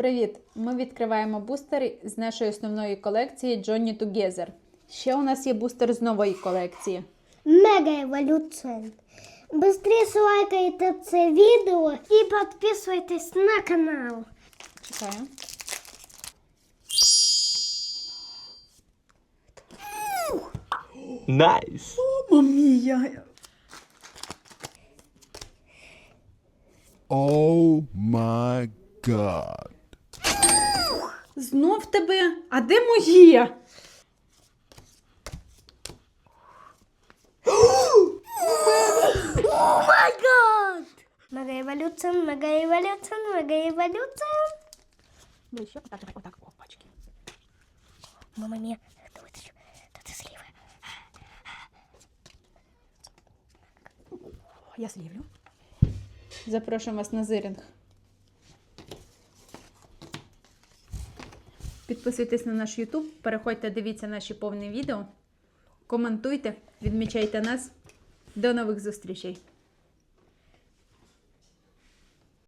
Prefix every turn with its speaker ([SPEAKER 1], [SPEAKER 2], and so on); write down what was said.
[SPEAKER 1] Привіт! Ми відкриваємо бустери з нашої основної колекції Johnny Together. Ще у нас є бустер з нової колекції.
[SPEAKER 2] Мега еволюція. Быстрее лайкайте це відео і підписуйтесь на канал.
[SPEAKER 1] Чекаю.
[SPEAKER 3] Nice.
[SPEAKER 1] Мамія!
[SPEAKER 4] Oh my god.
[SPEAKER 1] Знов тебе? А де моє?
[SPEAKER 2] О май гад! Мега еволюція, мега еволюція, мега еволюція.
[SPEAKER 1] Ну ще отак, отак, опачки.
[SPEAKER 2] Мама мія, хто витащив? Та ти сліва.
[SPEAKER 1] Я слівлю. Запрошую вас на зиринг. Підписуйтесь на наш YouTube, переходьте, дивіться наші повні відео, коментуйте, відмічайте нас. До нових зустрічей!